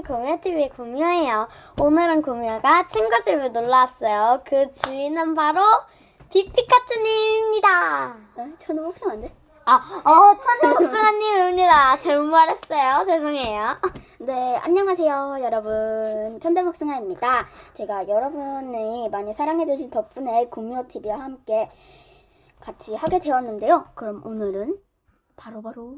안녕하세요. 구미호TV의 구미호예요. 오늘은 구미호가 친구 집을 놀러 왔어요. 그 주인은 바로 비피카트님입니다. 어? 저는 목표 안 돼? 아, 어, 천재 복숭아님입니다. 잘못 말했어요. 죄송해요. 네, 안녕하세요, 여러분. 천대목승아입니다. 제가 여러분이 많이 사랑해주신 덕분에 구미호TV와 함께 같이 하게 되었는데요. 그럼 오늘은 바로바로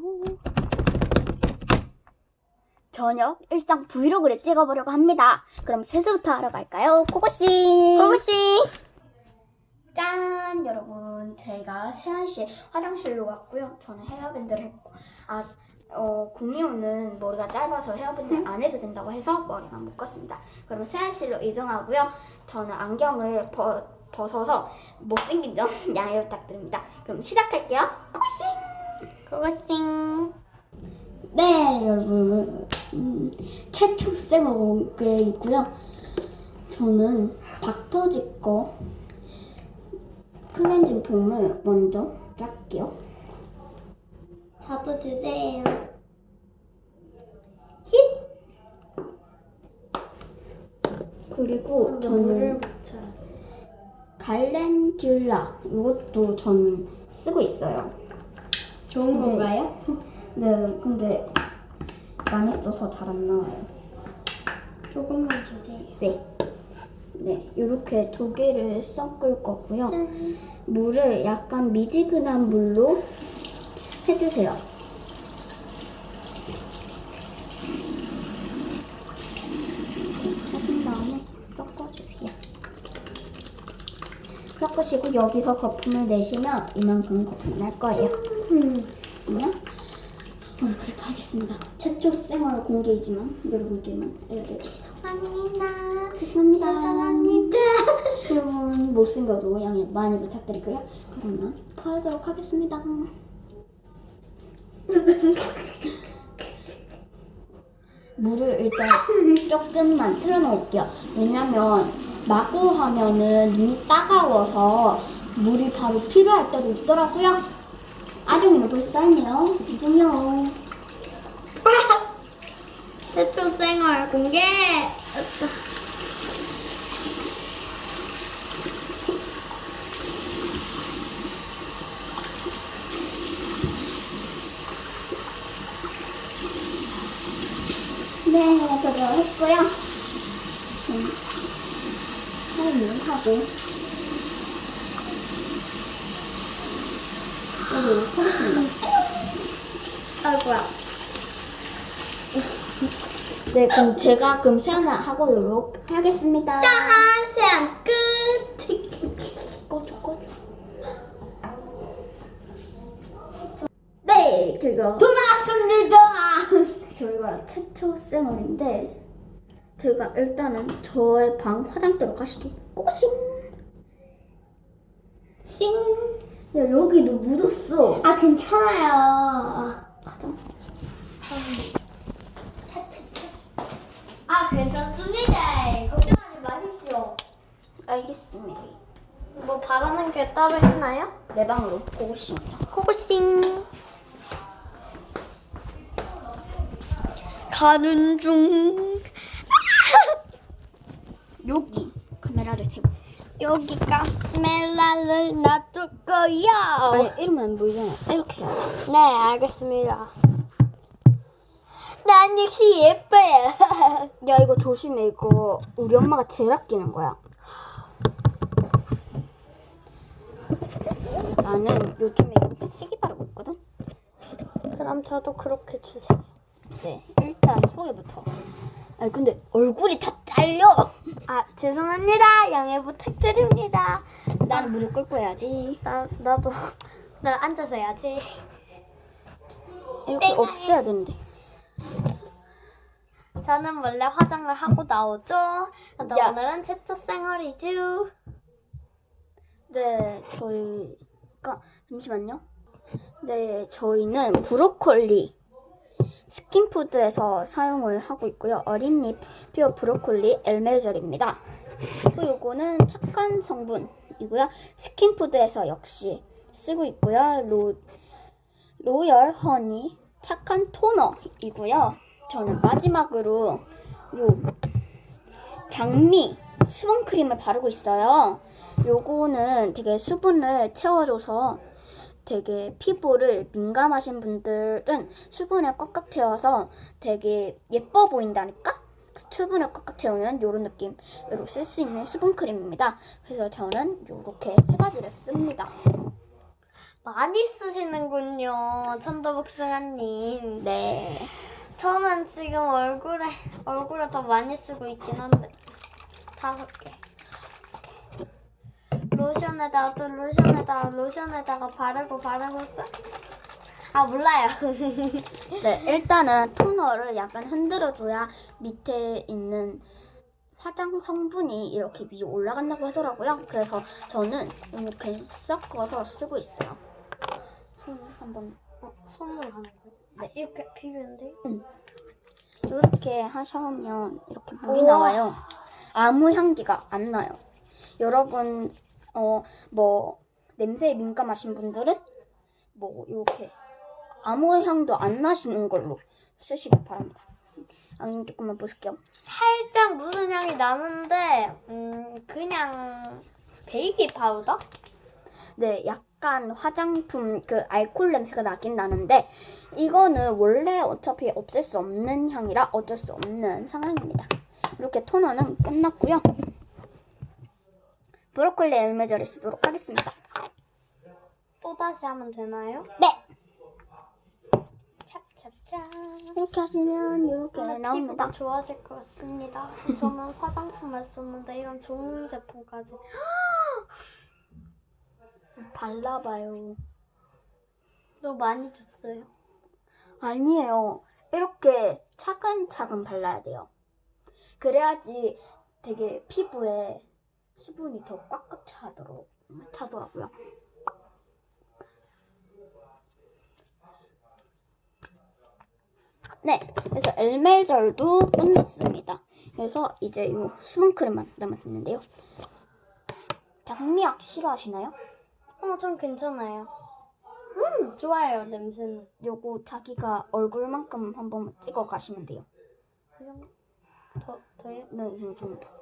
저녁 일상 브이로그를 찍어보려고 합니다. 그럼 세수부터 하러 갈까요? 코고씨! 고고씨. 짠! 여러분, 제가 세안실 화장실로 왔고요. 저는 헤어밴드를 했고, 아, 어, 구미호는 머리가 짧아서 헤어밴드 안 해도 된다고 해서 머리만 묶었습니다. 그럼 세안실로 이동하고요. 저는 안경을 벗, 벗어서 못생긴 점 양해 부탁드립니다. 그럼 시작할게요. 고고씨. 네, 여러분. 음, 최초 생어게 있고요. 저는 닥터지 거 클렌징 폼을 먼저 짤게요. 저도 주세요. 그리고 저는. 갈렌듈라 이것도 저는 쓰고 있어요. 좋은 네. 건가요? 네, 근데 많이 써서 잘 안 나와요. 조금만 주세요. 네, 네, 이렇게 두 개를 섞을 거고요. 짠. 물을 약간 미지근한 물로 해주세요. 하신 다음에 섞어주세요. 섞으시고 여기서 거품을 내시면 이만큼 거품 날 거예요. 음. 그러면 오늘 그렇게 하겠습니다. 최초 생활 공개이지만 여러분께만 알려드리겠습니다. 감사합니다. 죄송합니다. 감사합니다. 여러분 못생겨도 양해 많이 부탁드리고요. 그러면 파도록 하겠습니다. 물을 일단 조금만 틀어놓을게요. 왜냐면 마구 하면은 눈이 따가워서 물이 바로 필요할 때도 있더라고요. 아종이는 벌써 했네요. 죄송해요. 최초 생활 공개. 네, 저도 했고요. 음, 사용을 하고 여기 하겠습니다. 아이고야. 네, 그럼 제가 그럼 세안을 하고 오도록 하겠습니다. 짠! 세안 끝! 꺼줘, 꺼줘. 네, 저희가 돌아왔습니다! 저희가 최초 생얼인데 저희가 일단은 저의 방 화장대로 가시죠. 꼬꼬싱. 싱! 야 여기도 묻었어. 아, 괜찮아요. 가자. 아, 괜찮습니다. 걱정하지 마십시오. 알겠습니다. 뭐 바라는 게 따로 있나요? 내 방으로 고고싱. 자. 코고싱. 가는 중. 여기 카메라를 대고. 여기가 멜라를 놔둘 거야. 아니 이러면 안 보이잖아. 이렇게 해야지. 네, 알겠습니다. 난 역시 예뻐요. 야 이거 조심해 이거 우리 엄마가 제일 아끼는 거야. 나는 요즘에 이렇게 색이 바르고 있거든. 그럼 저도 그렇게 주세요. 네 일단 소개부터. 아니 근데 얼굴이 다 잘려. 아, 죄송합니다. 양해 부탁드립니다. 나는 무릎 꿇고 해야지. 나, 나도. 난 앉아서 해야지. 이렇게 없애야 되는데. 저는 원래 화장을 하고 나오죠. 근데 야. 오늘은 최초 생얼이죠. 네 저희가 잠시만요. 네 저희는 브로콜리 스킨푸드에서 사용을 하고 있고요. 어린잎 퓨어 브로콜리 엘메젤입니다. 그리고 요거는 착한 성분이고요. 스킨푸드에서 역시 쓰고 있고요. 로, 로열 허니 착한 토너이고요. 저는 마지막으로 요 장미 수분 크림을 바르고 있어요. 요거는 되게 수분을 채워줘서 되게 피부를 민감하신 분들은 수분에 꽉꽉 채워서 되게 예뻐 보인다니까? 수분을 꽉꽉 채우면 요런 느낌으로 쓸 수 있는 수분 크림입니다. 그래서 저는 요렇게 세 가지를 씁니다. 많이 쓰시는군요, 천도복숭아님. 네. 저는 지금 얼굴에 얼굴에 더 많이 쓰고 있긴 한데 다섯 개. 로션에다가 또 로션에다가 로션에다가 바르고 바르고 써. 아 몰라요. 네, 일단은 토너를 약간 흔들어줘야 밑에 있는 화장 성분이 이렇게 위에 올라간다고 하더라고요. 그래서 저는 이렇게 섞어서 쓰고 있어요. 손 한번 어, 손으로 하는 거예요? 아, 이렇게 비비는데? 이렇게 하시면 이렇게 물이 우와. 나와요. 아무 향기가 안 나요. 여러분 어 뭐 냄새에 민감하신 분들은 뭐 이렇게 아무 향도 안 나시는 걸로 쓰시길 바랍니다. 안 조금만 보실게요. 살짝 무슨 향이 나는데 음 그냥 베이비 파우더? 네, 약간 화장품 그 알코올 냄새가 나긴 나는데 이거는 원래 어차피 없앨 수 없는 향이라 어쩔 수 없는 상황입니다. 이렇게 토너는 끝났고요. 브로콜리 열매절을 쓰도록 하겠습니다. 또 다시 하면 되나요? 네, 찹찹찹. 이렇게 하시면 이렇게 오늘 나옵니다. 피부가 좋아질 것 같습니다. 저는 화장품만 썼는데 이런 좋은 제품까지. 발라봐요. 너무 많이 줬어요. 아니에요. 이렇게 차근차근 발라야 돼요. 그래야지 되게 피부에 수분이 더 꽉꽉 차도록 차더라고요. 네, 그래서 엘멜절도 끝났습니다. 그래서 이제 이 수분크림만 남았는데요. 장미약 싫어하시나요? 어, 좀 괜찮아요. 음, 좋아요, 냄새는. 요거 자기가 얼굴만큼 한번 찍어 가시면 돼요. 더, 더요? 네, 이 정도.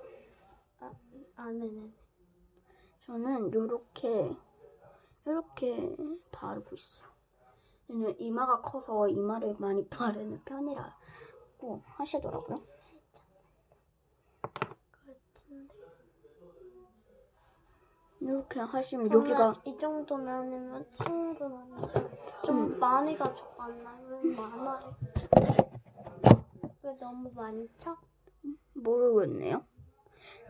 아, 아, 네네. 저는 요렇게 요렇게 바르고 있어요. 이마가 커서 이마를 많이 바르는 편이라고 하시더라고요. 이렇게 하시면 여기가 이 정도면이면 충분한데. 좀 음. 많이 가지고 왔나요? 왜 많아요? 왜 너무 많죠? 모르겠네요.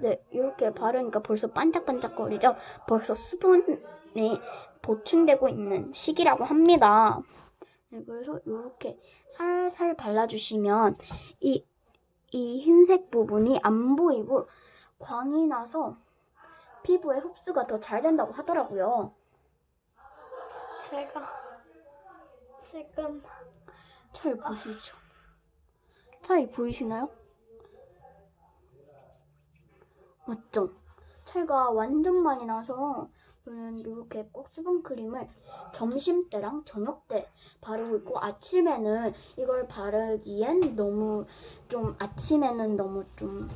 네, 이렇게 바르니까 벌써 반짝반짝거리죠? 벌써 수분이 보충되고 있는 시기라고 합니다. 네, 그래서 이렇게 살살 발라주시면 이, 이 흰색 부분이 안 보이고 광이 나서 피부에 흡수가 더 잘 된다고 하더라고요. 제가 지금 잘 보이시죠? 잘 보이시나요? 맞죠? 차이가 완전 많이 나서 저는 이렇게 꼭 수분 크림을 점심 때랑 저녁 때 바르고 있고 아침에는 이걸 바르기엔 너무 좀 아침에는 너무 좀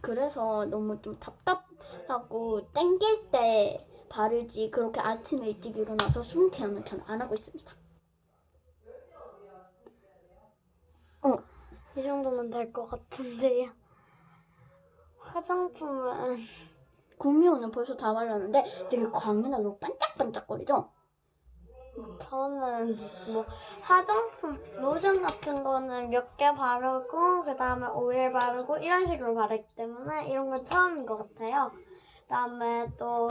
그래서 너무 좀 답답하고 땡길 때 바르지 그렇게 아침에 일찍 일어나서 수분 케어는 전 안 하고 있습니다. 어, 이 정도면 될 것 같은데요. 화장품은 구미호는 벌써 다 발랐는데 되게 광이 나고 반짝반짝거리죠? 저는 뭐 화장품 로션 같은 거는 몇 개 바르고 그 다음에 오일 바르고 이런 식으로 바르기 때문에 이런 건 처음인 것 같아요. 그 다음에 또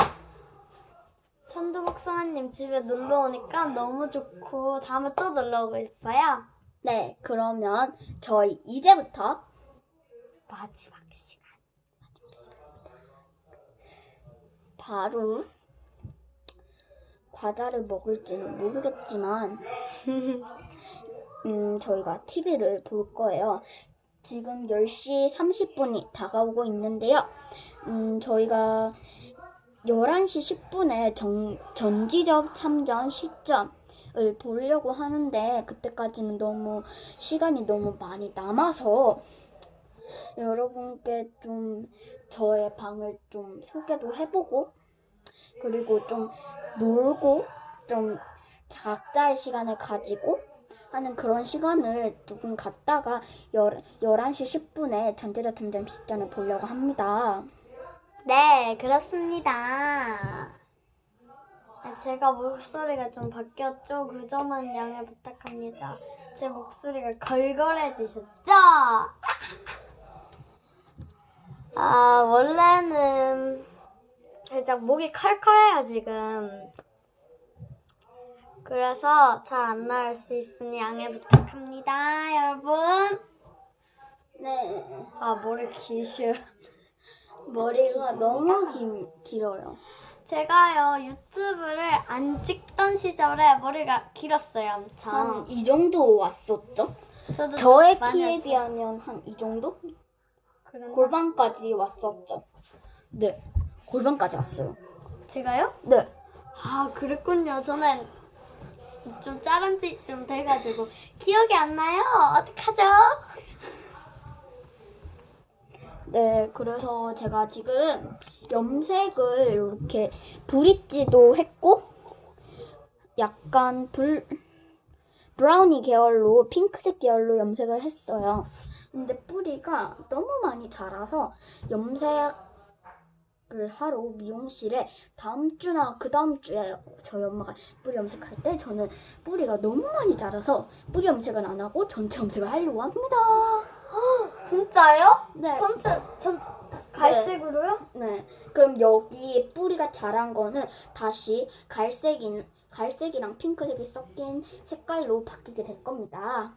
천두복숭아님 집에 놀러 오니까 너무 좋고 다음에 또 놀러 오고 싶어요. 네, 그러면 저희 이제부터 마지막 시간. 바로 과자를 먹을지는 모르겠지만 음, 저희가 TV를 볼 거예요. 지금 10시 30분이 다가오고 있는데요. 음, 저희가 11시 10분에 전, 전지적 참전 시점을 보려고 하는데 그때까지는 너무 시간이 너무 많이 남아서 여러분께 좀 저의 방을 좀 소개도 해보고 그리고 좀 놀고 좀 각자의 시간을 가지고 하는 그런 시간을 조금 갖다가 열, 11시 10분에 전태자 탐정 시전을 보려고 합니다. 네, 그렇습니다. 아, 제가 목소리가 좀 바뀌었죠? 그 점은 양해 부탁합니다. 제 목소리가 걸걸해지셨죠? 아, 원래는 살짝 목이 컬컬해요, 지금. 그래서 잘 안 나올 수 있으니 양해 부탁합니다, 여러분. 네. 아, 머리 기시요. 머리가 너무 긴, 길어요. 제가요 유튜브를 안 찍던 시절에 머리가 길었어요 엄청. 한 이 정도 왔었죠? 저도 저의 많이 키에. 비하면 한 이 정도? 그랬나? 골반까지 왔었죠. 네. 골반까지 왔어요. 제가요? 네. 아 그랬군요. 저는 좀 자른 지 좀 돼가지고 기억이 안 나요. 어떡하죠? 네, 그래서 제가 지금 염색을 이렇게 브릿지도 했고 약간 불 브라우니 계열로 핑크색 계열로 염색을 했어요. 근데 뿌리가 너무 많이 자라서 염색을 하러 미용실에 다음 주나 그 다음 주에 저희 엄마가 뿌리 염색할 때 저는 뿌리가 너무 많이 자라서 뿌리 염색은 안 하고 전체 염색을 하려고 합니다. 진짜요? 네. 전체 전 갈색으로요? 네. 그럼 여기 뿌리가 자란 거는 다시 갈색인 갈색이랑 핑크색이 섞인 색깔로 바뀌게 될 겁니다.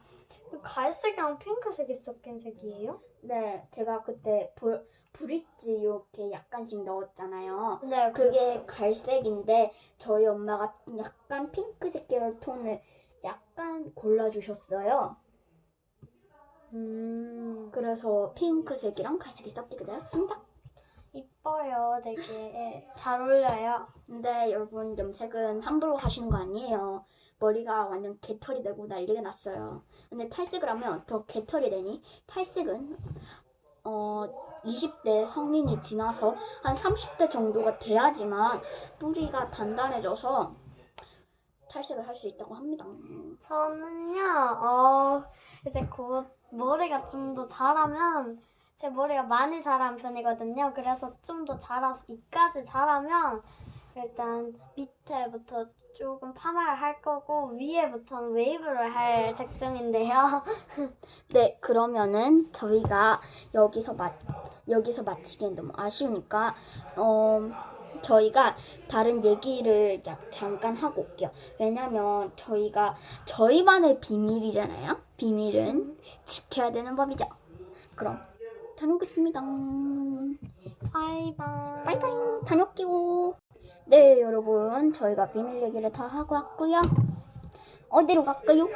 갈색이랑 핑크색이 섞인 색이에요? 네, 제가 그때 브, 브릿지 이렇게 약간씩 넣었잖아요. 네. 그게 갈색인데 저희 엄마가 약간 핑크색 계열 톤을 약간 골라주셨어요. 음 그래서 핑크색이랑 갈색이 섞이게 되었습니다. 이뻐요. 되게 잘 어울려요. 근데 여러분 염색은 함부로 하시는 거 아니에요. 머리가 완전 개털이 되고 난리가 났어요. 근데 탈색을 하면 더 개털이 되니 탈색은 어 20대 성인이 지나서 한 30대 정도가 돼야지만 뿌리가 단단해져서 탈색을 할 수 있다고 합니다. 저는요, 어, 이제 곧 머리가 좀 더 자라면, 제 머리가 많이 자란 편이거든요. 그래서 좀 더 자라서, 이까지 자라면, 일단 밑에부터 조금 파마를 할 거고, 위에부터는 웨이브를 할 작정인데요. 네, 그러면은 저희가 여기서 마, 여기서 마치기엔 너무 아쉬우니까 어 저희가 다른 얘기를 야- 잠깐 하고 올게요. 왜냐면 저희가 저희만의 비밀이잖아요. 비밀은 지켜야 되는 법이죠. 그럼 다녀오겠습니다. 바이바이. 바이바이. 다녀올게요. 네, 여러분. 저희가 비밀 얘기를 다 하고 왔고요. 어디로 갈까요?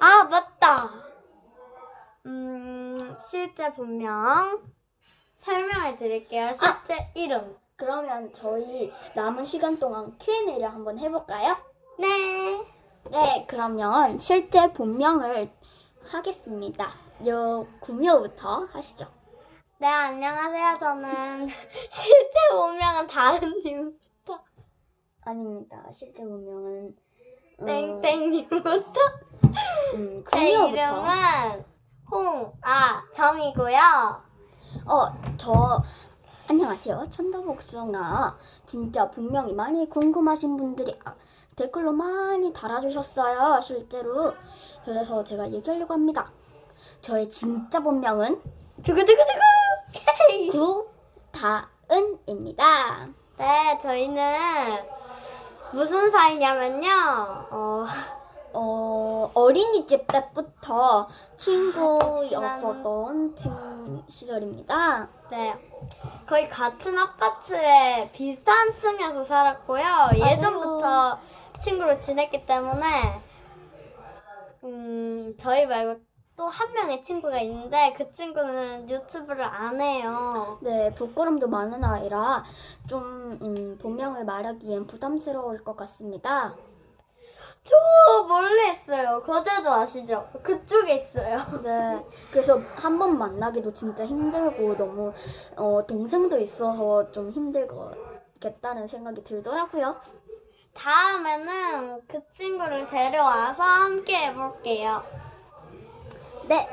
아, 맞다! 음, 실제 본명. 설명해 드릴게요. 실제 이름. 그러면 저희 남은 시간 동안 Q&A를 한번 해볼까요? 네. 네, 그러면 실제 본명을 하겠습니다. 요 구미호부터 하시죠. 네, 안녕하세요. 저는 실제 본명은 다은님부터 아닙니다. 실제 본명은 어, 땡땡님부터 음, 제 구미호부터. 이름은 홍아정이고요. 어, 저 안녕하세요. 천도복숭아. 진짜 본명이 많이 궁금하신 분들이 아, 댓글로 많이 달아주셨어요. 실제로. 그래서 제가 얘기하려고 합니다. 저의 진짜 본명은 두구두구두구. 구다은입니다. 네, 저희는 무슨 사이냐면요. 어, 어, 어린이집 때부터 친구였었던 친 시절입니다. 네. 거의 같은 아파트에 비슷한 층에서 살았고요. 예전부터 친구로 지냈기 때문에 음, 저희 말고 또 한 명의 친구가 있는데 그 친구는 유튜브를 안 해요. 네, 부끄럼도 많은 아이라 좀 음, 본명을 말하기엔 부담스러울 것 같습니다. 저 멀리 있어요. 거제도 아시죠? 그쪽에 있어요. 네. 그래서 한 번 만나기도 진짜 힘들고 너무 어, 동생도 있어서 좀 힘들겠다는 생각이 들더라고요. 다음에는 그 친구를 데려와서 함께 해볼게요. 네.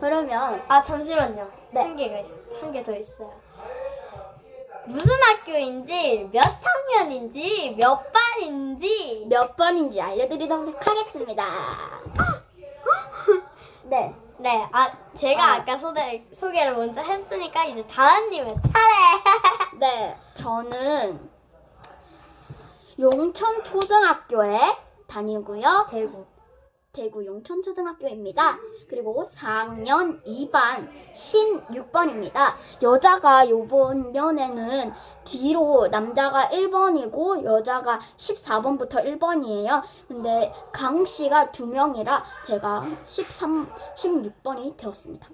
그러면 아 잠시만요. 네. 한 개가 한 개 더 있어요. 무슨 학교인지 몇 학년인지 몇 반인지 몇 번인지 알려드리도록 하겠습니다. 네. 네, 아 제가 아. 아. 까 소개, 소개를 먼저 했으니까 이제 다은님의 차례. 네. 저는 용천 초등학교에 다니고요. 대구. 대구 용천 초등학교입니다. 그리고 4학년 2반 16번입니다. 여자가 요번 년에는 뒤로 남자가 1번이고 여자가 14번부터 1번이에요. 근데 강 씨가 두 명이라 제가 13, 16번이 되었습니다.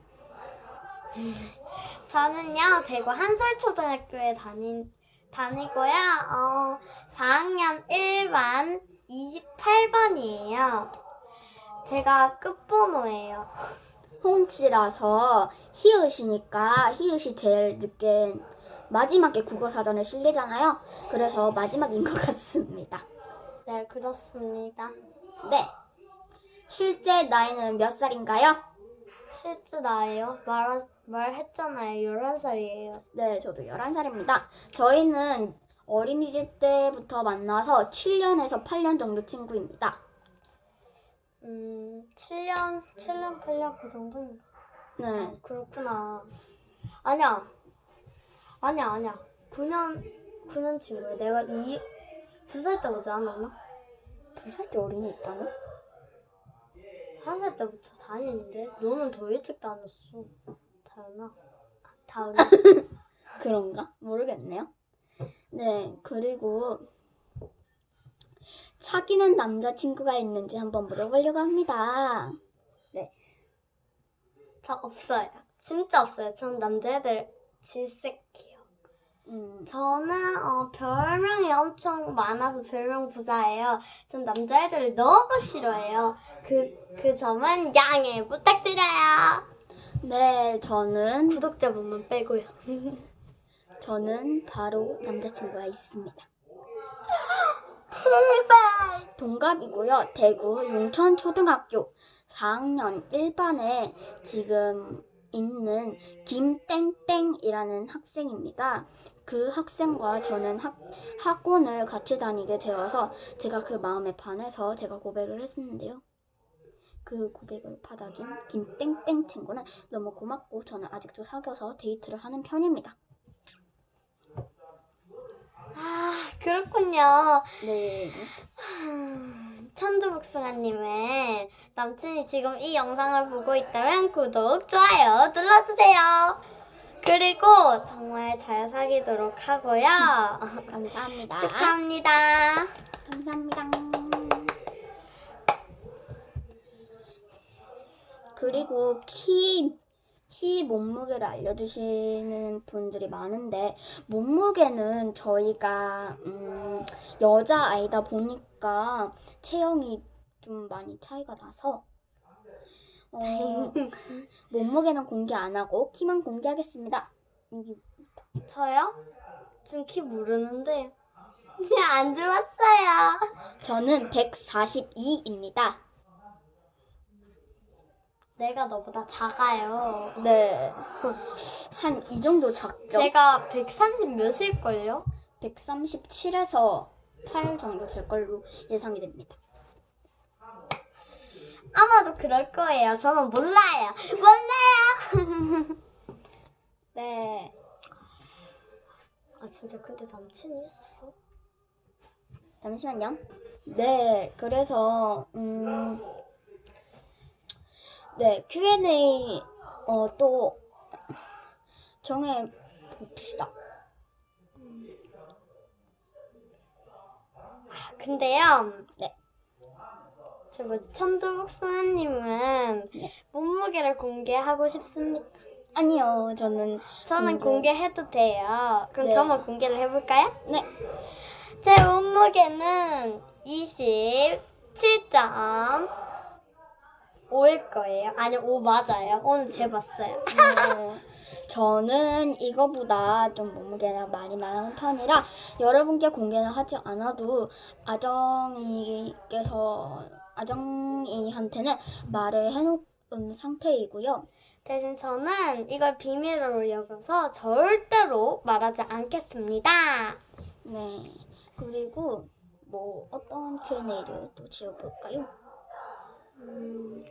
저는요 대구 한솔초등학교에 다닌 다니고요. 어 4학년 1반 28번이에요. 제가 끝번호예요. 홍씨라서 히읗이니까 히읗이 제일 늦게 마지막에 국어사전에 실리잖아요. 그래서 마지막인 것 같습니다. 네 그렇습니다. 네. 실제 나이는 몇 살인가요? 실제 나예요. 말 말했잖아요. 11살이에요. 네, 저도 11살입니다. 저희는 어린이집 때부터 만나서 7년에서 8년 정도 친구입니다. 음 7년 7년 8년 그 정도인가? 네. 아, 그렇구나. 아니야. 아니야, 아니야. 9년, 9년 친구야. 내가 이, 두살때 오지 않았나? 두살때 어린이 있다고? 한 살 때부터 다니는데? 너는 더 일찍 다녔어. 다현아. 다은아. 그런가? 모르겠네요. 네, 그리고 사귀는 남자친구가 있는지 한번 물어보려고 합니다. 저 없어요. 진짜 없어요. 전 남자애들 질색해요. 음, 저는 어, 별명이 엄청 많아서 별명 부자예요. 전 남자애들을 너무 싫어해요. 그, 그 점은 양해 부탁드려요. 네, 저는 구독자분만 빼고요. 저는 바로 남자친구가 있습니다. 제발. 동갑이고요. 대구 용천 초등학교 4학년 1반에 지금 있는 김땡땡이라는 학생입니다. 그 학생과 저는 학, 학원을 같이 다니게 되어서 제가 그 마음에 반해서 제가 고백을 했었는데요. 그 고백을 받아준 김땡땡 친구는 너무 고맙고 저는 아직도 사귀어서 데이트를 하는 편입니다. 아, 그렇군요. 네. 천주복숭아님의 남친이 지금 이 영상을 보고 있다면 구독, 좋아요 눌러주세요. 그리고 정말 잘 사귀도록 하고요. 감사합니다. 축하합니다. 감사합니다. 그리고 키, 키 몸무게를 알려주시는 분들이 많은데 몸무게는 저희가 음, 여자 아이다 보니까 체형이 좀 많이 차이가 나서 어, 몸무게는 공개 안 하고 키만 공개하겠습니다. 여기 저요? 좀 키 모르는데 그냥 안 들었어요. 저는 142입니다. 내가 너보다 작아요. 네. 한 이 정도 작죠? 제가 130 몇일걸요? 137에서 8 정도 될 걸로 예상이 됩니다. 아마도 그럴 거예요. 저는 몰라요. 몰라요. 네. 아 진짜 그때 남친이 있었어? 잠시만요. 네. 그래서 음 네, Q&A 어, 또 정해 봅시다. 아 근데요. 네. 저 뭐지 천도복숭아님은 네. 몸무게를 공개하고 싶습니까? 아니요. 저는 저는 공개. 공개해도 돼요. 그럼 네. 저만 공개를 해볼까요? 네. 제 몸무게는 20 7.5일 거예요. 아니 5 맞아요. 오늘 재봤어요. 네, 저는 이거보다 좀 몸무게가 많이 나는 편이라 여러분께 공개는 하지 않아도 아정이께서 아정이한테는 말을 해놓은 상태이고요. 대신 저는 이걸 비밀으로 여겨서 절대로 말하지 않겠습니다. 네. 그리고 뭐 어떤 Q&A를 또 지어볼까요? 음,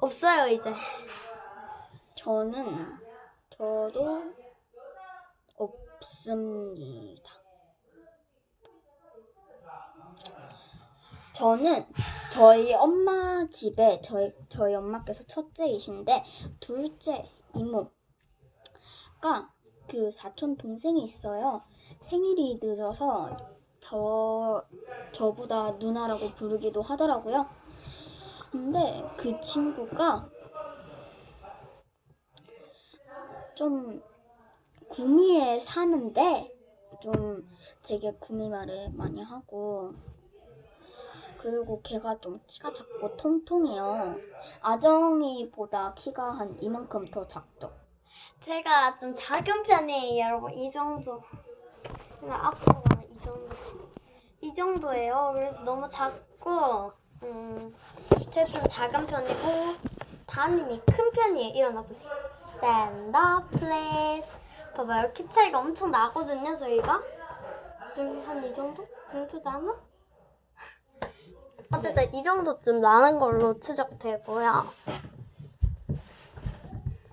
없어요 이제. 저는 저도 없습니다. 저는 저희 엄마 집에 저희 저희 엄마께서 첫째이신데 둘째 이모가 그 사촌 동생이 있어요. 생일이 늦어서 저 저보다 누나라고 부르기도 하더라고요. 근데 그 친구가 좀 구미에 사는데 좀 되게 구미 말을 많이 하고 그리고 걔가 좀 키가 작고 통통해요. 아정이보다 키가 한 이만큼 더 작죠. 제가 좀 작은 편이에요, 여러분. 이 정도. 그냥 앞으로가 이 정도. 이 정도예요. 그래서 너무 작고, 음, 제가 좀 작은 편이고, 다님이 큰 편이에요. 일어나 보세요. Stand up, please. 봐봐요. 키 차이가 엄청 나거든요, 저희가. 한 이 정도? 이 정도 나나? 어쨌든 이 정도쯤 나는 걸로 추적되고요.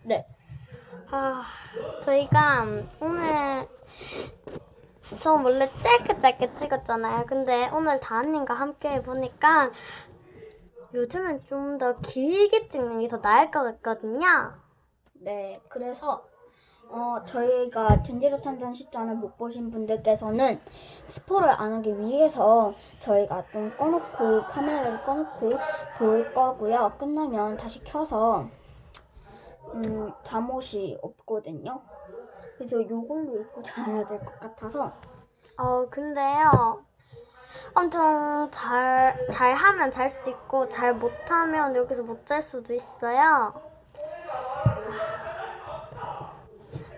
네. 아, 저희가 오늘 저 원래 짧게 짧게 찍었잖아요. 근데 오늘 다은님과 함께 보니까 요즘은 좀더 길게 찍는 게 더 나을 것 같거든요. 네. 그래서 어, 저희가 전지조 참전 시점을 못 보신 분들께서는 스포를 안 하기 위해서 저희가 좀 꺼놓고 카메라를 꺼놓고 볼 거고요. 끝나면 다시 켜서 음, 잠옷이 없거든요. 그래서 요걸로 입고 자야 될 것 같아서 어, 근데요. 엄청 잘, 잘 하면 잘 수 있고, 잘 못하면 여기서 못 잘 수도 있어요.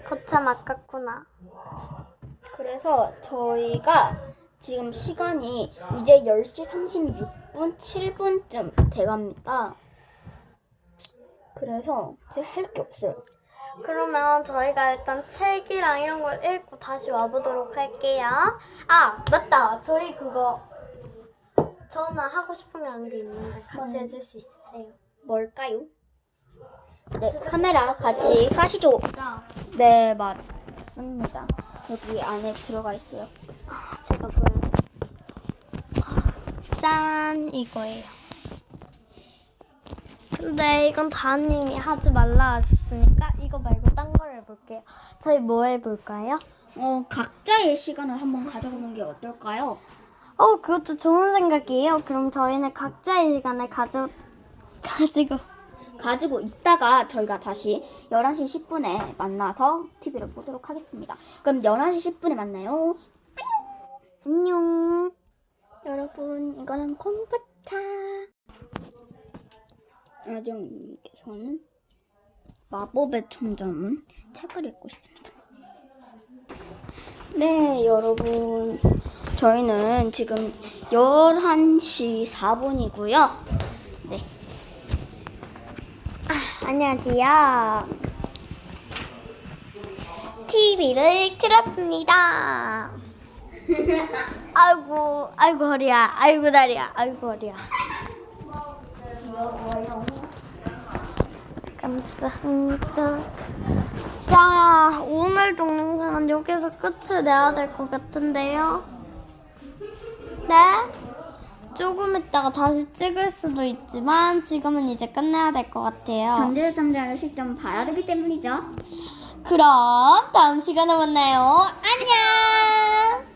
거참 아깝구나. 그래서 저희가 지금 시간이 이제 10시 36분, 7분쯤 돼갑니다. 그래서 할게 없어요. 그러면 저희가 일단 책이랑 이런 걸 읽고 다시 와보도록 할게요. 아, 맞다. 저희 그거 저는 하고 싶은 게한게 있는데 같이 뭔- 해줄 수 있으세요? 뭘까요? 네, 카메라 같이 까시죠. 네, 맞습니다. 여기 안에 들어가 있어요. 아, 제가 보여. 짠, 이거예요. 근데 이건 다님이 하지 말라 하셨으니까 이거 말고 딴 걸 해볼게요. 저희 뭐 해볼까요? 어, 각자의 시간을 한번 가져보는 게 어떨까요? 어, 그것도 좋은 생각이에요. 그럼 저희는 각자의 시간을 가져, 가지고. 가지고 있다가 저희가 다시 11시 10분에 만나서 TV를 보도록 하겠습니다. 그럼 11시 10분에 만나요. 안녕. 여러분, 이거는 컴퓨터. 아정님께서는 마법의 천자문 책을 읽고 있습니다. 네, 여러분. 저희는 지금 11시 4분이고요. 네. 안녕하세요. TV를 틀었습니다. 아이고, 아이고 허리야, 아이고 다리야, 아이고 허리야. 감사합니다. 자, 오늘 동영상은 여기서 끝을 내야 될 것 같은데요. 네? 조금 있다가 다시 찍을 수도 있지만 지금은 이제 끝내야 될 것 같아요. 잠재를 잠재를 시점 봐야 되기 때문이죠. 그럼 다음 시간에 만나요. 안녕!